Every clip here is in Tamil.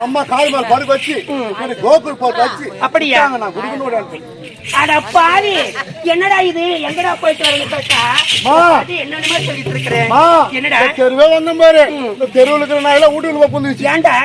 அம்மா கால் மேல படுக்க வச்சு கோகுல் போட்டு வச்சு அப்படியா? நான் குடுக்கணும் அட பாவி! என்னடா இது? எங்கடா போயிட்டு வரீங்க கேட்டா. அது சொல்லிட்டு இருக்கிறேன். என்னடா? தெருவே வந்த பாரு. தெருவுல இருக்கிற நாயெல்லாம் வீட்டுக்குள்ள புந்துச்சு ஏன்டா?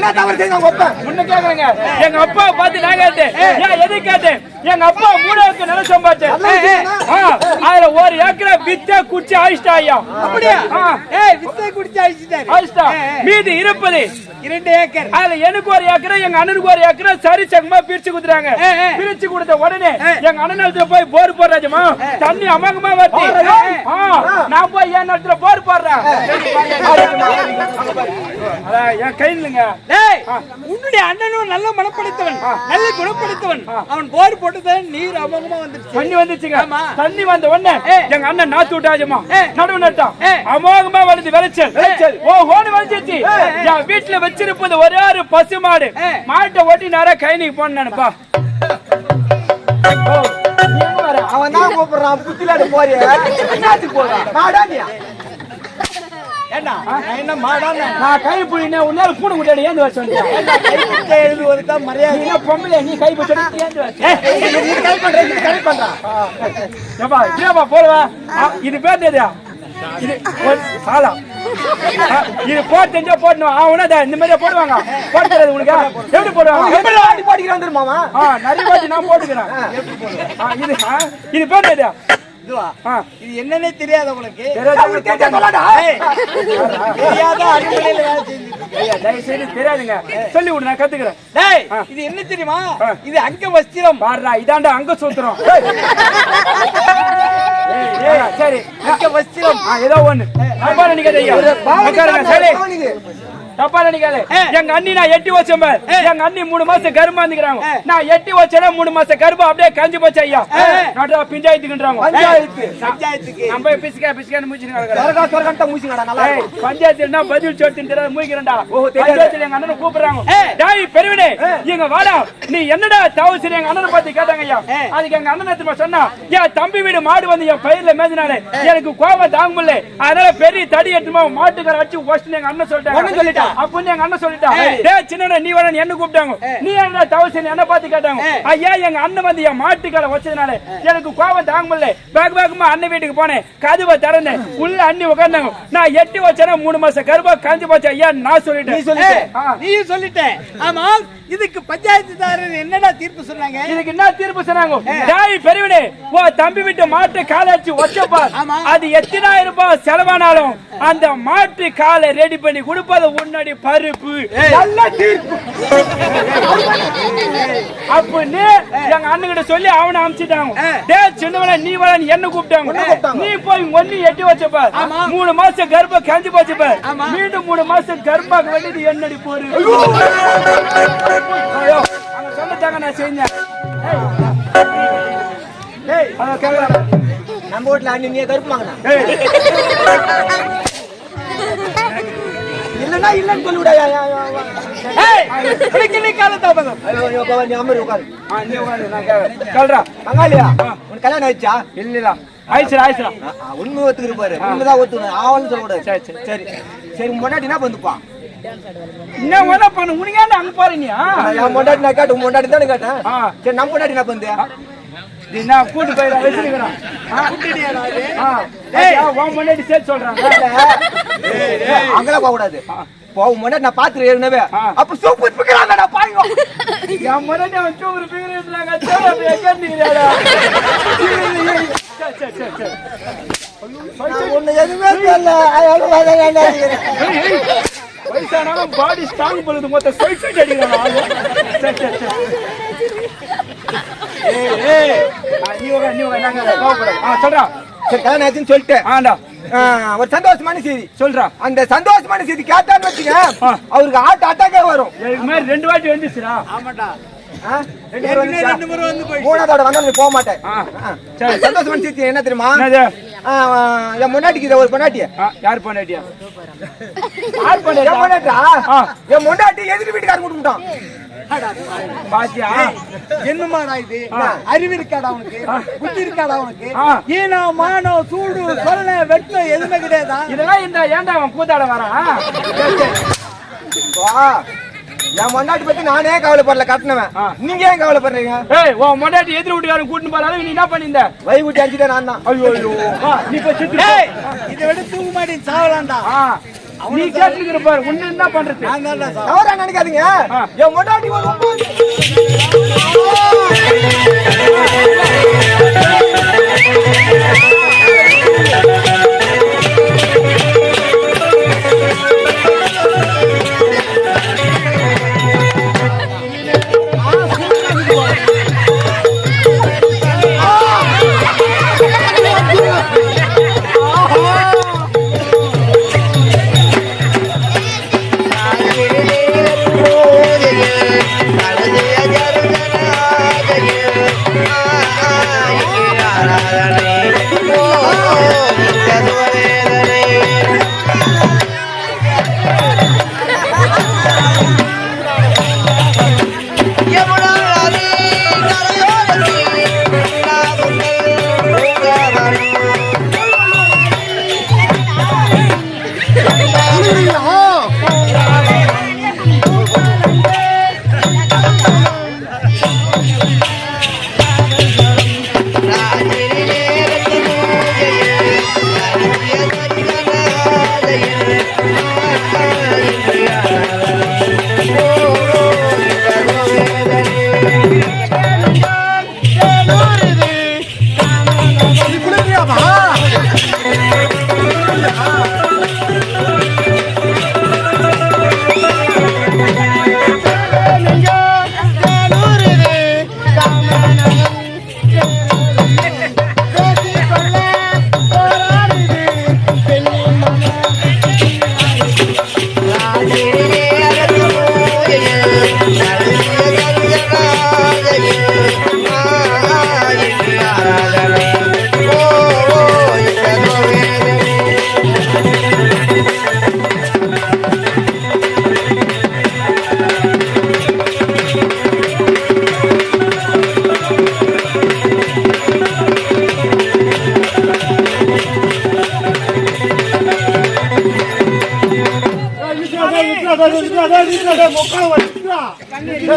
என்ன தவறு செய்ய உங்க அப்பா? முன்ன கேக்குறேங்க. எங்க அப்பா பார்த்து நான் கேட்டேன். ஏன் எது கேட்டேன்? எங்க அப்பா மூணு ஏக்கர் நிலம் சம்பாதிச்சேன் ஆ, அதுல ஒரு ஏக்கரை வித்த குச்சி ஆயிஷ்டா ஐயா. அப்படியா? ஏய் வித்தை குடிச்சு அழிச்சிட்டாரு. ஆயிஷ்டா மீதி இருப்பது? இரண்டு ஏக்கர். அதுல எனக்கு ஒரு ஏக்கரை எங்க அண்ணனுக்கு ஒரு ஏக்கரை சரி சகமா பிரிச்சு கொடுத்துறாங்க பிரிச்சு கொடுத்த உடனே எங்க அண்ணன் இடத்துல போய் போர் போடுறாஜமா தண்ணி அமங்கமா வருது நான் போய் என் இடத்துல போர் போடுறேன். அதான் என் கையிலுங்க டேய் உன்னுடைய அண்ணனும் நல்ல மனப்படுத்தவன் நல்ல குணப்படுத்தவன். அவன் போர் போட்டதான் நீர் அமோகமா வந்துருச்சு. தண்ணி வந்துச்சுங்க. தண்ணி வந்த உடனே எங்க அண்ணன் நாத்து விட்டாஜமா. நடுவு நட்டான். அமோகமா வருது விளைச்சல். ஓ ஓடு வந்துச்சு. என் வீட்டுல வச்சிருப்பது ஒரே ஒரு பசு மாடு. ஏ. மாட்டை ஓட்டி நேரா கைனிக்கு போன நினைப்பா. அவன் தான் கூப்பிடுறான். புத்திலாடு போறிய. போறான்? நான் கை புள்ளினே உன்னால பூனை குட்டியாடி ஏந்து வச்சு வந்தேன் எழுதுவது தான் மரியாதை பொம்பளை நீ கை பிடிச்சி ஏந்து கை பண்ற கை பண்றா. ஏப்பா இதேப்பா போடுவா? இது பேர் தெரியா இது ஒரு சாலா. இது போட்டு தெரிஞ்சா போடணும். அவனா இந்த மாதிரி போடுவாங்க. போட்டு தெரியாது உனக்கு. எப்படி போடுவாங்க? எப்படி ஆடி நிறைய வாட்டி நான் போட்டுக்கிறேன். இது இது பேர் தெரியா இதுவா? இது என்னன்னே தெரியாத உனக்கு தெரியாத அடிப்படையில வேலை செஞ்சுட்டு தயவு செய்து தெரியாதுங்க. சொல்லி விடு நான் கத்துக்கிறேன். டேய். இது என்ன தெரியுமா. இது அங்க வஸ்திரம். பாடுறா இதாண்டா அங்க சூத்திரம். சரி. அங்க வஸ்திரம். ஏதோ ஒண்ணு. தப்பா நினைக்காத ஐயா. உட்காருங்க, சரி. தப்பா நினைக்காத. எங்க அண்ணி நான் எட்டி வச்சேன். எங்க அண்ணி மூணு மாசம் கரும்பா இருந்துக்கிறாங்க. நான் எட்டி வச்சேன்னா மூணு மாசம் கரும்பு அப்படியே கஞ்சி போச்சு ஐயா. நடுறா பஞ்சாயத்துக்குன்றாங்க. பஞ்சாயத்து. பஞ்சாயத்துக்கு. நம்ம பிசிக்கா பிசிக்கான்னு ஏய், பஞ்சாயத்துல பதில் சொல்லிட்டு தெரியாது. மூய்க்கிறேன்டா பஞ்சாயத்துல எங்க அண்ணனை கூப்பிடுறாங்க. டேய் பெரியவனே இங்க வாடா. நீ என்னடா தவறு சரி எங்க அண்ணனை பார்த்து கேட்டாங்க ஐயா. அதுக்கு எங்க அண்ணன் திரும்ப சொன்னா என் தம்பி வீடு மாடு வந்து என் பயிர்ல மேதினாலே எனக்கு கோபம் தாங்க முடியல. அதனால பெரிய தடி எடுத்துமா மாட்டுக்கார வச்சு வச்சு எங்க அண்ணன் சொல்லிட்டாங்க. ஒண்ணும் சொல்லிட்டான். அப்படின்னு எங்க அண்ணன் சொல்லிட்டான். டேய் சின்ன நீ வேற என்ன கூப்பிட்டாங்க. நீ என்னடா தவறு என்ன பார்த்து கேட்டாங்க? ஐயா எங்க அண்ணன் வந்து என் மாட்டுக்கார வச்சதுனால எனக்கு கோபம் தாங்க முடியல பேக் பேக்குமா அண்ணன் வீட்டுக்கு போனேன். கதவை திறந்தேன். உள்ள அண்ணி உட்கார்ந்தாங்க நான் எட்டி வச்சேன்னா மூணு மாசம் கருப்பா காஞ்சி போச்சு ஐயா நான் சொல்லிட்டேன். ஏய், ஆ. நீயும் சொல்லிட்ட. ஆமா இதுக்கு பஞ்சாயத்துதாரர் என்னடா தீர்ப்பு சொன்னாங்க? இதுக்கு என்ன தீர்ப்பு சொன்னாங்க? டேய் பெரியவனே ஓ தம்பி விட்டு மாட்டு காலை வச்சு வச்சப்பா. அது எத்தனாயிரம் ரூபாய் செலவானாலும் அந்த மாட்டு காலை ரெடி பண்ணி கொடுப்பது உன்னடி பருப்பு. நல்ல தீர்ப்பு. அப்படின்னு எங்க அண்ணன் சொல்லி அவனை அனுப்பிச்சிட்டாங்க டேய் சின்னவன நீ வர என்ன கூப்பிட்டாங்க? நீ போய் ஒண்ணு எட்டி வச்சப்ப மூணு மாசம் கர்ப்பம் கஞ்சி போச்சுப்ப மீண்டும் மூணு மாசம் கர்ப்பாக்க வேண்டியது என்னடி போரு? அவங்க சொல்லிட்டாங்க நான் செஞ்சேன். நம்ம வீட்டுல அண்ணி நீ கருப்பு வாங்கினா? ஏய் இல்லன்னா இல்லன்னு சொல்லிவிடா நீ காலத்தாபகம் நீ அமர் உட்காரு. ஆ, நீ உட்காரு, நான் கேக்குறேன். சொல்றா. பங்காளியா? உனக்கு கல்யாணம் ஆயிடுச்சா? இல்ல இல்ல ஆயிடுச்சுடா. ஆயிடுச்சுடா உண்மை ஒத்துக்கிட்டு பாரு. உண்மைதான் ஒத்துக்கணும். ஆவல்னு சொல்லக்கூடாது சரி, சரி. சரி. சரி முன்னாடி என்ன வந்துப்பா என்ன வேணா பண்ணு? உனக்கு அங்க போறீங்க என் பொண்டாட்டி நான் கேட்டு உன் பொண்டாட்டி தானே கேட்டேன். சரி நம்ம பொண்டாட்டி என்ன பண்ணுது? நீ நான் கூட்டு போய் வச்சிருக்கிறேன் உன் முன்னாடி சேர்த்து சொல்றாங்க அங்கெல்லாம் போக கூடாது. போக முன்னாடி நான் பாத்துரு ஏற்கனவே. ஆ. அப்ப சூப்பர் பிக்கிறாங்க நான் பாருங்க என் முன்னாடி அவன் சூப்பர் ஒண்ணு எதுவுமே தெரியல? வயசானாலும் பாடி ஸ்ட்ராங் பண்ணுது மொத்த சைட் சைட் அடிக்கிறான். நீ உட்கார், நீ உட்கார், நாங்க கோவப்படாத. ஆ சொல்றா. சரி கல்யாணம் ஆச்சுன்னு சொல்லிட்டேன் ஆண்டா. ஒரு சந்தோஷமான செய்தி. சொல்றா. அந்த சந்தோஷமான செய்தி கேட்டான்னு வச்சுக்க. அவருக்கு ஹார்ட் அட்டாக்கே வரும். மாதிரி ரெண்டு வாட்டி வந்துச்சுடா. ஆ? ரெண்டு பேரும் வந்துச்சா? மூணாவதோட வந்தா நீ போக மாட்டேன். சரி. சந்தோஷமான செய்தி என்ன தெரியுமா? என் முன்னாடிக்கு இதை ஒரு பொண்டாட்டி ஆ, யார் பொண்டாட்டியா? யார் என் பொண்டாட்டியா. என் முன்னாடி எதிர்த்து வீட்டுக்காரர் கொடுத்துட்டான் பாத்தியா? என்னமாடா இது அறிவு இருக்காடா உனக்கு? புத்தி இருக்காடா உனக்கு. ஈனம் மானம் சூடு சொல்ல வெட்டம் எதுவுமே கிடையாதா? இதெல்லாம் இந்த ஏன்டா அவன் கூத்தாட வரான் வா. என் முன்னாடி பத்தி நானே கவலைப்படல கட்டினவன். நீங்க ஏன் கவலைப்படுறீங்க? ஏய் உன் பொண்டாட்டி எதிர் வீட்டுக்காரன் கூட்டிட்டு போறாலும் நீ என்ன பண்ணிருந்த நான் தான். ஐயோ ஐயோ. வா, நீ போய் செத்து. ஏய், இதை விட தூங்க மாட்டேன் சாவலாம்டா நீ கேட்டுக்கிற பாரு உன்ன என்ன பண்றது? நான் தான்டா சாவ தவறா நினைக்காதீங்க. என் முன்னாடி ஒரு ரொம்ப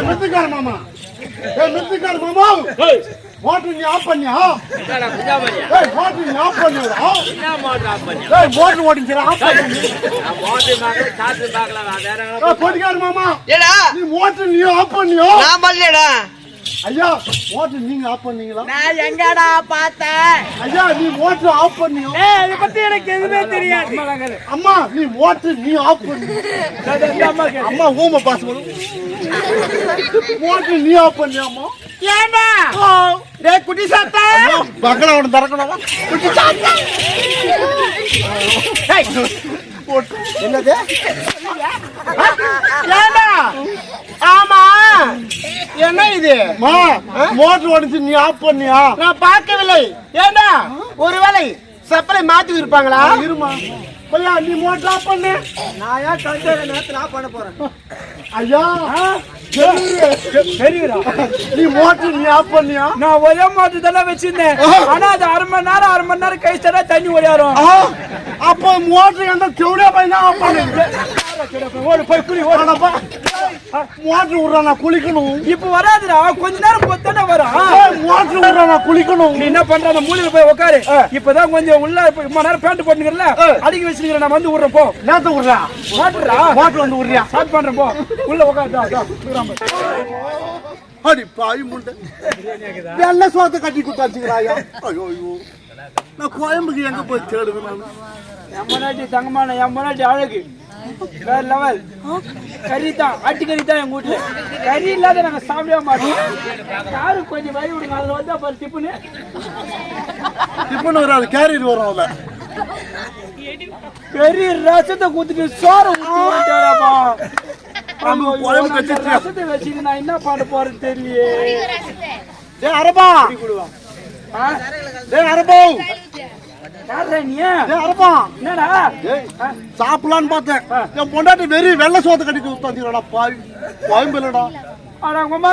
மித்துக்கார மாமா. ஏ மித்துக்கார மாமா. மோட்டர் நீ ஆஃப் பண்ணியா? ஏய் மோட்டர் நீ ஆஃப் பண்ணியா? ஏய் மோட்டர் ஆஃப் பண்ணி. ஏய் பொடிக்கார மாமா. ஏடா. நீ மோட்டர் நீ ஆஃப் பண்ணியா? நான் பண்ணலடா. ஐயா மோட்டர் நீங்க ஆஃப் பண்ணீங்களா? நான் எங்கடா பார்த்தேன்? ஐயா நீ மோட்டர் ஆஃப் பண்ணியா? ஏய் இத பத்தி எனக்கு எதுவுமே தெரியாது. அம்மா நீ மோட்டர் நீ ஆஃப் பண்ணி. அம்மா ஊம பாஸ் மோட்டர் நீ ஆஃப் பண்ணியாமா ஏண்டா? டேய் குட்டி சாத்தா. பக்கல ஒன்று திறக்கணும்? என்னது? ஏண்டா? ஆமா. என்ன இது? மா மோட்டர் ஓடிச்சு நீ ஆஃப் பண்ணியா? நான் பார்க்கவில்லை. ஏண்டா? ஒருவேளை சப்பலை மாத்தி இருப்பாங்களா இருமா. பையா நீ மோட்டர் ஆஃப் பண்ணு. நான் ஏன் கழுத்து நேரத்துல நான் பண்ண போறேன்? ஐயா பெரியடா நீ மோட்டர் நீ ஆஃப் பண்ணியா? நான் ஒரே மாட்டு தானே வச்சிருந்தேன். ஆனா அது அரை மணி நேரம் அரை மணி நேரம் கழிச்சு தண்ணி ஓடியாரும். ஆ, அப்போ மோட்டர் எந்த செவடியா பையனா ஆஃப் பண்ணு? ஓடு போய் ஆனாப்பா, மோட்டர் விட்றா நான் குளிக்கணும். இப்ப வராதுடா கொஞ்ச நேரம் பொத்தானே வரும் மோட்டர் விட்றா நான் குளிக்கணும். நீ என்ன பண்ற? அந்த மூலையில போய் உட்காரு இப்பதான் கொஞ்சம் உள்ள இப்ப இம்மா நேரம் பேண்ட் போட்டுக்கிறல அடிக்க வச்சிருக்கிறேன் நான் வந்து விடுறேன் போ. நேத்து விட்றா. மாட்டுறா மோட்டர் வந்து விட்றியா? ஸ்டார்ட் பண்றேன் போ. உள்ள உட்காரு. அடி பாய் முண்டை. வெள்ள சோத்தை கட்டி கொடுத்தாச்சுக்கிறாயா ஐயோ. ஐயோ நான் கோயம்புக்கு எங்க போய் தேடுவேன் முன்னாடி தங்கமான என் முன்னாடி அழகு. வேற லெவல். கறி தான் ஆட்டு கறி தான் எங்க வீட்டுல. கறி இல்லாத நாங்க சாப்பிடவே மாட்டோம். யாரு கொஞ்சம் வழி விடுங்க அதுல வந்து அப்புறம் டிப்புன்னு டிஃபன் வராது கேரியர் வரும் அதுல. பெரிய ரசத்தை குத்துட்டு சோறு ஊத்திட்டாப்பா? ரசத்தை வச்சுட்டு நான் என்ன பண்ண போறேன்னு தெரியல டேய் அரபா. அரபா. சாப்பிடலான்னு பார்த்தேன். என் பொண்டாட்டி வெறி வெள்ள சோத்தை கட்டி கொடுத்தாச்சுக்கிறாடா பாய் கோயம்புலடா ஆனா உங்க அம்மா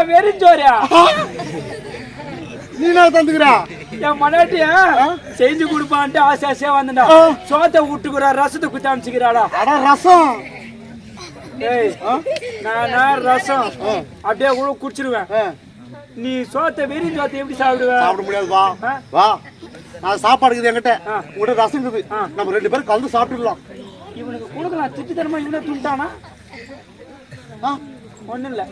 நீ என்ன தந்துக்கிறா என் மனாட்டிய செஞ்சு கொடுப்பான்ட்டு ஆசை ஆசையா வந்துடா. சோத்தை விட்டுக்குறா ரசத்தை குத்தி அமைச்சுக்கிறாடா அட ரசம். ஏய் நானா ரசம். அப்படியே கூட குடிச்சிருவேன். நீ சோத்தை வெறும் சோத்தை எப்படி சாப்பிடுவ? சாப்பிட முடியாது வா? வா. நான் சாப்பாடு இருக்குது என்கிட்ட. உங்கள்கிட்ட ரசம் இருக்குது. நம்ம ரெண்டு பேரும் கலந்து சாப்பிட்டுடலாம் இவனுக்கு கொடுக்கலாம் திட்டு தரமா இவனை துண்டானா? ஒண்ணும் இல்ல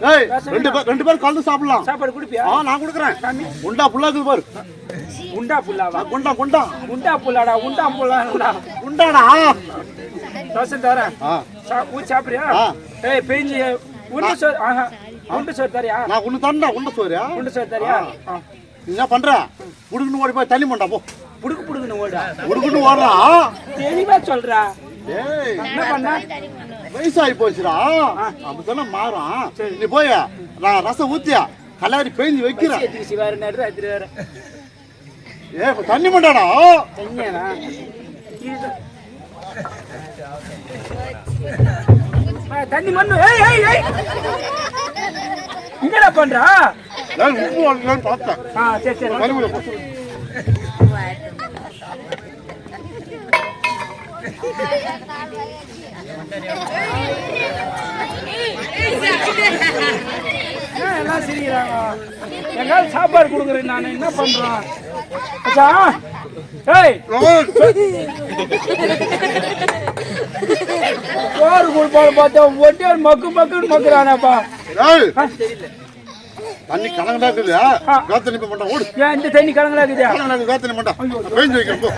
ரெண்டு பேர் ரெண்டு பேரும் கலந்து சாப்பிடலாம். சாப்பாடு குடிப்பியா? ஆ நான் கொடுக்குறேன். உண்டா புல்லா இருக்குது பாரு. உண்டா புல்லாவா? குண்டா குண்டா. உண்டா புல்லாடா உண்டா புல்லாடா. உண்டாடா ரசம் தரேன். ஆ. சா- ஊத்தி சாப்பிடுறியா. ஏய் பெஞ்சு உண்டு சோறு ஆஹா. உண்டு சோறு தரியா? நான் ஒண்ணு தண்டா உண்ட சோறியா உண்டு சோறு தரியா? என்ன பண்ற? புடுக்குன்னு ஓடி போய் தண்ணி மண்டா போ. புடுக்கு புடுக்குன்னு ஓடா புடுக்குன்னு ஓடுறா. தெளிவா சொல்றா. என்ன பண்ண? வயசாகி போச்சுடா. அப்படித்தானே மாறும். நீ போய் நான் ரசம் ஊத்தியா? கல்லாரி பெய்ஞ்சு வைக்கிறேன். ஏ தண்ணி ஆ, தண்ணி மண்ணு. ஏய் ஏய் ஏய். என்னடா பண்றா ஏய், உப்பு வாங்கலாம்னு பார்த்தேன். ஆ சரி சரி. கருவேல போ. ஏன் எல்லாம் சிரிக்கிறாங்க சாப்பாடு கொடுக்குறேன் நான். என்ன பண்றேன் அச்சா ஏய். சோறு கொடுப்பாரு பார்த்தா ஒட்டியார் மக்கு மக்குன்னு மக்குறானாப்பா. தண்ணி கலங்கடா இருக்குது. காத்தனி பண்ண ஓடு. ஏன் இந்த தண்ணி கலங்கலா இருக்குதா? கலங்கடா காத்தனி பண்ணா பெய்ஞ்சு வைக்கிறேன் போ.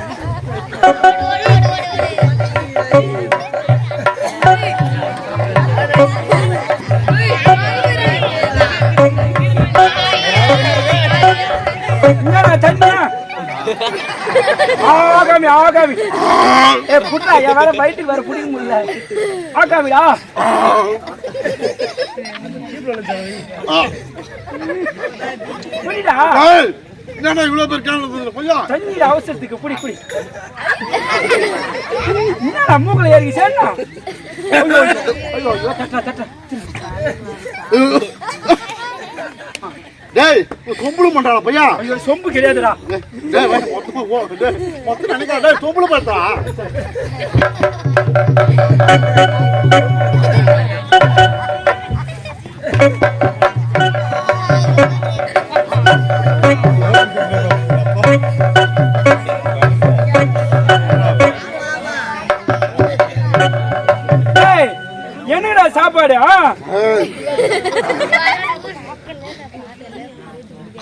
என்னடா தண்ணியா ஆகாமி ஆகாமி. ஏ புட்டா என் வேற வயிற்றுக்கு வேற குடிக்க முடியல. ஆகாமிடா. ஏய், என்னடா இவ்வளவு பேர் கேமரா பொய்யா? தண்ணி அவசரத்துக்கு புடி புடி என்னடா மூக்கல ஏறி சேர்னா ஐயோ ஐயோ ஐயோ தட்டா தட்டா டேய் சொம்புளு பண்றாடா பையா? ஐயோ சொம்பு கிடையாதுடா. டேய், மொத்தமா ஓ, டேய், மொத்தம் நினைக்காத டேய் சொம்புளு பண்றா என்னடா சாப்பாடு ஆ.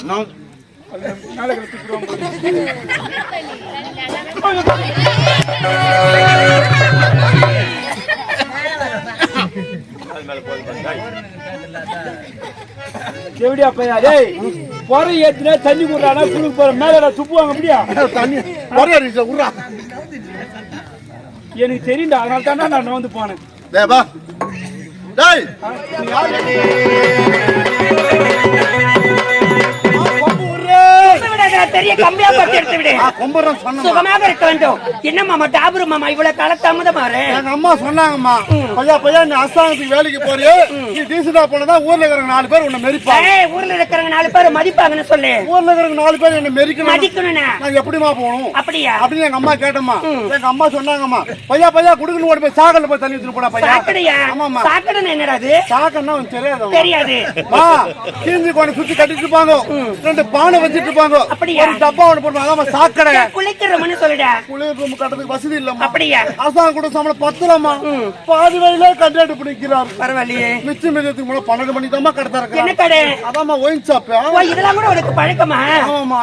நான் எப்படியா பையா டேய் பொறை ஏத்துனா தண்ணி குடுறானா? குடுக்க போற மேலடா துப்புவாங்க அப்படியா? தண்ணி அடிச்சு விட்றா எனக்கு தெரியும்டா அதனால தானே நான் வந்து போனேன். டேய் டேய். பெரிய கம்பியா போட்டு எடுத்து விடு. சொன்னேன் சுகமாக இருக்க வேண்டும். என்ன மாமா டாபுரு மாமா இவ்வளவு காலத்தாமதம் மாறு எங்க அம்மா சொன்னாங்கம்மா பையா பையா நீ அஸ்தானத்துக்கு வேலைக்கு போறியே. நீ டீசெண்டா போனதா ஊர்ல இருக்கிற நாலு பேர் உன்னை மெரிப்பாங்க. ஊர்ல இருக்கிறவங்க நாலு பேர் மதிப்பாங்கன்னு சொல்லு. ஊர்ல இருக்கிற நாலு பேர் என்ன மெரிக்கணும் மதிக்கணும்னா. நான் எப்படிமா போகணும்? அப்படியா? அப்படின்னு எங்க அம்மா கேட்டம்மா. எங்க அம்மா சொன்னாங்கம்மா பையா பையா குடுக்கணும் ஓடி போய் சாகல்ல போய் தண்ணி எடுத்துட்டு போடா பையா. சாக்கடையா? ஆமாம்மா. சாக்கடை என்னடா அது? சாக்கன்னா உனக்கு தெரியாது தெரியாது. மா கீஞ்சி கொண்டு சுத்தி கட்டிட்டு இருப்பாங்க. ரெண்டு பானை வச்சிட்டு இருப்பாங்க. அப்படியா? ஒரு டப்பா ஒன்று போடுவாங்க ஆமா சாக்கடை. குளிக்கிறோம்னு சொல்லுடா. குளிர் ரூம் வசதி இல்லம்மா. அப்படியா? அரசாங்கம் கூட சம்பளம் பத்தலம்மா. பாதி வயல கண்டாட்டு பிடிக்கிறார் பரவாயில்லையே. மிச்சம் பன்னெண்டு மணி தான் கடை என்ன கடை? அதாம்மா ஒயின் ஷாப் ஓ இதெல்லாம் கூட உனக்கு பழக்கமா? ஆமாம்மா.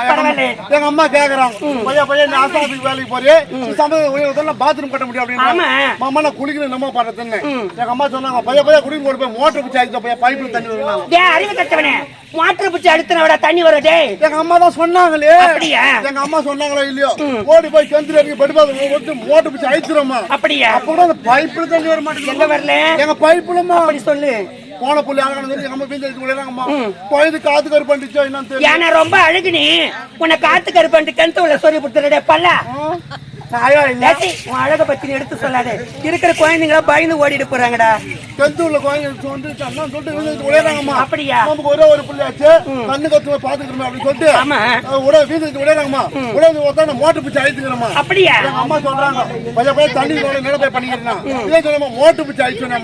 எங்க அம்மா- கேக்குறாங்க. பையா பையா நீ அரசாங்கத்துக்கு வேலைக்கு போறியே. நீ சம்பளம் பாத்ரூம் கட்ட முடியும் அப்படின்னு. மாமா நான் குளிக்கணும் என்னமா பண்றதுன்னு எங்க அம்மா சொன்னாங்க பையா பையா குடிக்க போய் மோட்டர் பிடிச்சி ஆயிடுச்சு பையா பைப்ல தண்ணி வருவாங்க டேய் அறிவு கட்டவனே. மாற்று பிடிச்சி அடுத்தனோட தண்ணி வரும் டேய் எங்க அம்மா தான் சொன்னாங்களே. அப்படியா? எங்க அம்மா சொன்னாங்களோ இல்லையோ? ஓடி போய் கிணத்துல இறங்கி படுப்பாங்க. ஓட்டு மோட்டர் பிடிச்சி அழிச்சிருமா அப்படியா? அப்ப கூட அந்த பைப்ல தண்ணி வர மாட்டேங்குது. எங்க வரல? எங்க பைப்புலமா? அப்படி சொல்லு. போன புள்ளி ஆகணும் சொல்லி அம்மா வீட்டுல இருக்கு விளையாடாங்கம்மா குழந்தை காத்து கரு பண்ணிச்சோ தெரியல. ஏன்னா ரொம்ப அழகு நீ உன்னை காத்து கருப்பன்ட்டு கிணத்து உள்ள சொல்லி கொடுத்துருடே பல்லா. இல்ல? உன் அழக பத்தி எடுத்து சொல்லாதே. இருக்கிற குழந்தைங்களா பயந்து ஓடிட்டு போறாங்கடா. டென்த் உள்ள குழந்தை சொல்லிட்டு அண்ணா சொல்லிட்டு அப்படியா? நமக்கு ஒரே ஒரு பிள்ளையாச்சு கண்ணு கத்து பாத்துக்கிறோம் அப்படின்னு சொல்லிட்டு ஆமா. உட வீட்டுக்கு விளையாடாங்கம்மா உடனே ஒருத்தா மோட்டர் பிடிச்சி அழித்துக்கிறோமா அப்படியா? அம்மா சொல்றாங்க பையன் போய் தண்ணி நில போய் பண்ணிக்கிறேன் இதே சொல்லுமா மோட்டர் பிடிச்சி அழிச்சுனேன்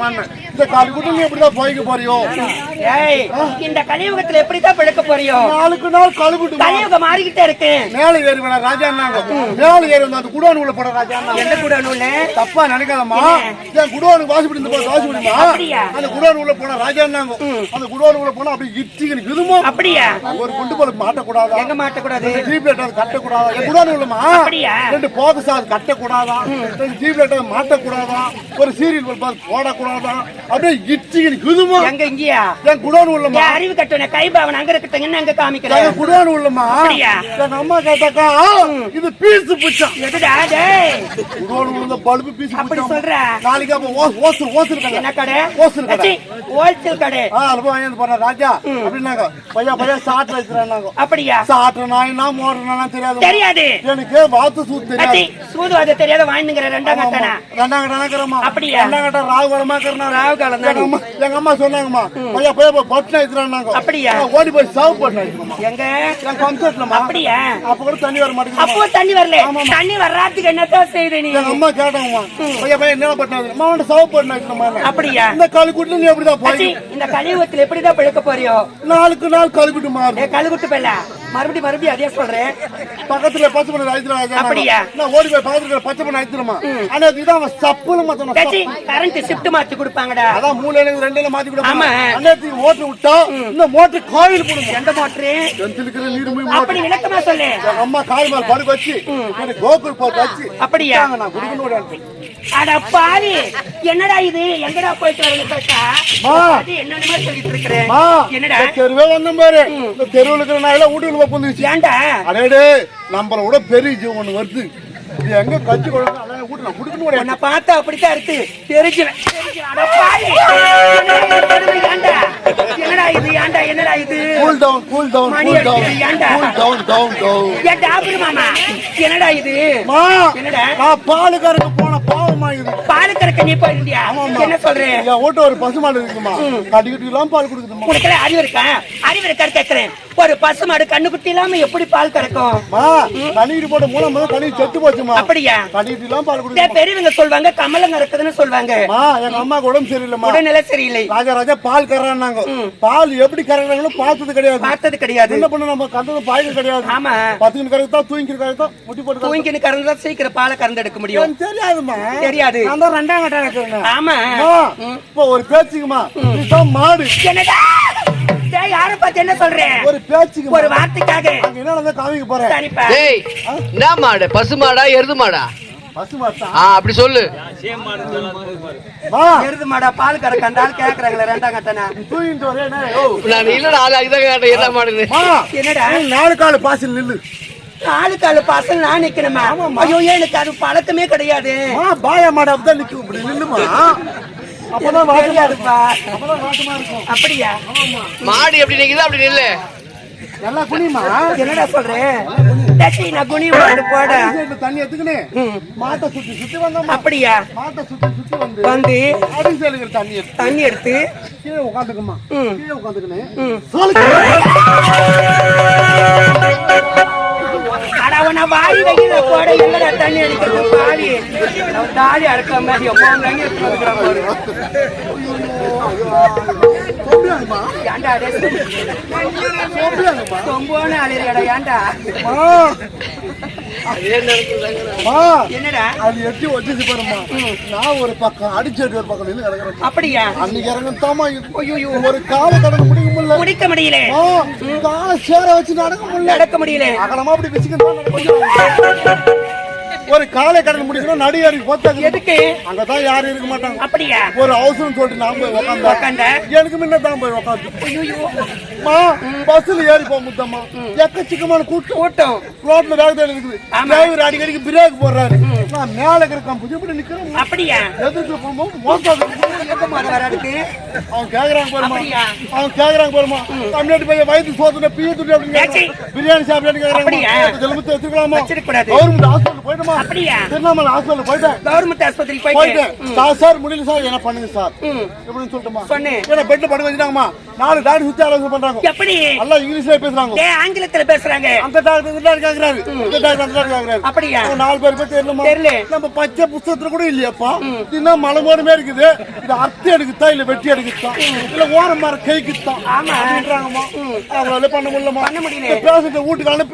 இந்த காலி குட்டு நீ எப்படிதான் போய்க்க போறியோ? ஏய் இந்த கலியுகத்துல எப்படிதான் பிழைக்க போறியோ? நாளுக்கு நாள் கழுவிட்டு கலியுகம் மாறிக்கிட்டே இருக்கு. மேல ஏறி வேணா ராஜா மேல ஏறி வந்து அந்த குடோன் உள்ள போட ராஜா எந்த கூட நூல்ல? தப்பா நினைக்காதம்மா. என் குடோனுக்கு வாசி பிடிந்து போய் வாசி பிடிமா? அந்த குடோன் உள்ள போனா ராஜா அந்த குடோன் உள்ள போனா அப்படி இட்டிக்கு விதுமோ அப்படியா? ஒரு குண்டு போல மாட்டக்கூடாதா? எங்க மாட்டக்கூடாது? ஜீப்லேட் அது கட்டக்கூடாதா? என் குடோன் உள்ளமா? ரெண்டு போகஸ் அது கட்டக்கூடாதா? ரெண்டு ஜீப்லேட் அது மாட்டக்கூடாதா? ஒரு சீரியல் பல்ப் போடக்கூடாதா? அப்படியே இட்டிக்கு விதுமோ எங்க இங்கயா? என் குடோன் உள்ளமா அறிவு கட்டவன கைபாவன் அங்க இருக்கட்டும் அங்க காமிக்கிறேன் குடோன் உள்ளமா? என் அம்மா கேட்டாக்கா இது பீஸ் பிச்சான் எதுடா? பல்பு பீஸ் அப்படி சொல்ற. நாளைக்கு அப்ப ஓஸ் ஓஸ் இருக்காங்க என்ன கடை? ஹோல்சேல் கடை. ஹோல்சேல் கடை. ஆ, அது போய் வாங்கிட்டு போறேன் ராஜா. பையா பையா அப்படியா? சாட்டு நாயினா மோடுனா தெரியாது. தெரியாது. எனக்கு வாத்து அச்சி, தெரியாது. சூதுவாத தெரியாத வாழ்ந்துங்கிற ரெண்டாம் கட்டனா? ரெண்டாம் கட்ட நகரமா அப்படியா? ரெண்டாம் கட்ட ராகு வரமா இருக்கிறனா ராகு காலம் தான். எங்க அம்மா சொன்னாங்கம்மா பையா பையா பட்டு வச்சுறாங்க அப்படியா? ஓடி போய் சவு வச்சுக்கோமா எங்க? என் கம்செட்லமா அப்படியா? அப்ப கூட தண்ணி வர மாட்டேங்குது. அப்போ தண்ணி வரல. தண்ணி வர்றதுக்கு என்னத்தான் செய்யுது நீ? எங்க அம்மா கேட்டாங்கம்மா. பையா பையா என்ன பட்டு அம்மா வந்து சவு வச்சுக்கோமா அப்படியா? இந்த கழுக்குட்டு நீ எப்படிதான் போய் இந்த கலியுகத்துல எப்படிதான் பிழைக்க போறியோ? நாளுக்கு நாள் கழுக்குட்டு மாறும். ஏ கழுகுட்டு பெல்ல மறுபடியும் மறுபடியும் அதே சொல்றேன். பக்கத்துல பச்சை பண்ண ஆயிடுச்சு அப்படியா? நான் ஓடி போய் பக்கத்துல பச்சை பண்ண ஆயிடுச்சுமா ஆனா இதுதான் அவன் சப்புல மாத்தணும் கரண்ட் ஷிஃப்ட் மாத்தி கொடுப்பாங்கடா. அதான் மூலையில ரெண்டுல மாத்தி கூட ஆமா. அன்னைக்கு மோட்டர் விட்டா இந்த மோட்டர் காயில் போடுங்க. எந்த மோட்டரு கிணத்துல நீர் மூய் அப்படி விளக்கமா சொல்லு. அம்மா காய் மேல படுக்க வச்சு எனக்கு கோகுல் போட்டு வச்சு அப்படியா? நான் குடுக்கணும் அட பாவி. என்னடா இது? எங்கடா போயிட்டு வரது கேட்டா என்னன்னு சொல்லிட்டு இருக்கிறேன் என்னடா? தெருவே வந்த பாரு. இந்த தெருவுல இருக்கிற நாயில வீட்டுக்குள்ள புந்துச்சு ஏன்டா? அடேடே நம்மள விட பெரிய ஜீவன் வருது. இது எங்க கட்சி குடுக்கணும் உன்னை பார்த்தா அப்படித்தான் இருக்கு. தெரிஞ்சுவேன்? ஏன்டா? என்னடா இது? ஏன்டா? என்னடா இது? Cool down cool down cool down ஏன்டா? கூல் டவுன் டவுன் டவுன் ஏன் டாபுரு மாமா? என்னடா இது? என்னடா? நான் பாலுக்காரங்க போன இது பால் கறக்க நீ போயிருந்தியா என்ன சொல்றேன் என் வீட்டு ஒரு பசுமாடு இருக்குமா? கட்டிக்கிட்டு எல்லாம் பால் கொடுக்குதுமா உனக்கு அறிவு இருக்கா? அறிவு இருக்கான்னு கேக்குறேன். ஒரு பசு மாடு கண்ணுக்குட்டி இல்லாம எப்படி பால் கறக்கும்? கணிக்கிட்டு போட்ட மூலம் செத்து போச்சுமா? அப்படியா? எல்லாம் பால் கொடுக்குமா பெரியவங்க சொல்வாங்க கமலம் கறக்குதுன்னு சொல்வாங்க. எங்க அம்மாக்கு உடம்பு சரியில்லைம்மா. உடல்நிலை சரியில்லை. ராஜா ராஜா பால் கறறாங்க பால் எப்படி கறக்குறாங்களோ பார்த்தது கிடையாது. பார்த்தது கிடையாது. என்ன பண்ண நம்ம கந்தது பாய்க்கு கிடையாது. ஆமா. பத்துக்கு கறக்கு தான் தூங்கி கறக்கு தான் முட்டி போட்டு தூங்கின்னு கறந்தா சீக்கிரம் பாலை கறந்து எடுக்க முடியும். தெரியாதுமா தெரியாது. நான் தான் ரெண்டாம் கட்டம் இருக்கிறேன் ஆமா. இப்போ ஒரு பேச்சுக்குமா? இதுதான் மாடு. என்னடா? டேய், யாரை பார்த்து என்ன சொல்றேன் ஒரு பேச்சுக்கு ஒரு வார்த்தைக்காக. அங்க என்ன நடந்தா காமிக்க போறேன் சரிப்பா டேய் என்ன மாடு? பசு மாடா எருது மாடா? அப்படி சொல்லு. மா எருது மாடா பால் கறக்க அந்த ஆள் கேக்குறாங்களே ரெண்டாம் கட்டனா? தூங்கிட்டு வரேன். என்ன? ஓ நான் இல்ல நாலு அதுதான் கேட்டேன் என்ன மாடுன்னு. மா என்னடா நாலு கால பாசில் நில்லு. நாலு காலு பாசல் நான் நிக்கணுமா? ஐயோ எனக்கு அது பழக்கமே கிடையாது? மா பாயா மாடு அப்படிதான் நிக்கும். இப்படி நில்லுமா? அப்பதான் வாட்டமா இருக்கும். அப்படியா? மாடு எப்படி நிக்குது அப்படி நில்லு. நல்லா குனிமா என்னடா சொல்றேன் குனி நான் குனிய மாட்டு போட. தண்ணி எடுத்துக்கினே. மாட்டை சுத்தி சுத்தி வந்தோம்மா. அப்படியா? மாட்டை சுத்தி சுத்தி வந்து வந்து அடி சைடுல தண்ணி எடுத்து தண்ணி எடுத்து கீழே உட்காந்துக்குமா. கீழே உட்காந்துக்கினே அட அவன வாய் வைக்கிற தண்ணி அடிக்கிறது பாவி. அவன் தாலி அறுக்க மாதிரி ஏன்டா சொம்போன்னு அழியடா ஏன்டா? என்னடா? அது வச்சு பாருமா நான் ஒரு பக்கம் அடிச்சடி ஒரு பக்கம் நின்று கிடக்குறேன் அப்படியா? அன்னைக்கு இறங்கத்தாமா ஒரு கால கடந்து முடிக்க முடியல. குடிக்க முடியல. காலை சேர வச்சு நடக்க முடியல. நடக்க முடியல. அகலமா அப்படி முடியல. ஒரு காலை கடந்து முடிக்கணும் நடிகாரி போத்தாங்க எதுக்கு? அங்கதான் யாரும் இருக்க மாட்டாங்க. அப்படியா? ஒரு அவசரம் சொல்லிட்டு நான் போய் உக்காந்தா. உக்காந்த? எனக்கு முன்ன தான் போய் உக்காந்து. மா பஸ்ல ஏறி போக முத்தம்மா. எக்கச்சக்கமான கூட்டம். கூட்டம். ரோட்ல வேகத்தை இருக்குது. டிரைவர் அடிக்கடிக்கு பிரேக் போடுறாரு. நான் மேல இருக்கிற புதிய இப்படி நிக்கிறேன். அப்படியா? எதிர்த்து போகும்போது வராதுக்கு அவன் கேக்குறாங்க பாருமா? அவன் கேக்குறாங்க பாருமா தமிழ்நாட்டு பையன் வயிற்று சோத்துல பிய துட்டு அப்படின்னு. பிரியாணி அப்படியா? கேக்குறாங்க எலும்பு வச்சுக்கலாமா. கவர்மெண்ட் ஹாஸ்பிட்டல் போயிட்டுமா? திருவண்ணாமலை ஹாஸ்பிட்டல் போயிட்டேன். கவர்மெண்ட் போயிட்டேன். சார் சார் முடியல சார். என்ன பண்ணுங்க சார். எப்படின்னு சொல்லிட்டுமா? சொன்னேன். ஏன்னா பெட்ல படுக்க வச்சுட்டாங்கம்மா. நாலு டாக்டர் சுத்தி ஆலோசனை பண்றாங்க. எப்படி? எல்லாம் இங்கிலீஷ்ல பேசுறாங்க. ஆங்கிலத்துல பேசுறாங்க? அந்த டாக்டர் கேக்குறாரு. இந்த டாக்டர் கேக்குறாரு. அப்படியா? நாலு பேர் பேர் தெரியலமா தெரியல. நம்ம பச்சை புஸ்தகத்துல கூட இல்லையாப்பா? இன்னும் மலை மோடுமே இருக்குது. இது அர்த்தம் எடுக்குதா இல்ல வெட்டி எடுக்குதா? இல்ல ஓரம் மர கைக்குத்தான்? ஆமா. அப்படின்றாங்கம்மா. அவங்களால பண்ண முடியலமா பண்ண முடியல. பேசுறது வீட்டுக்கு அனுப்பி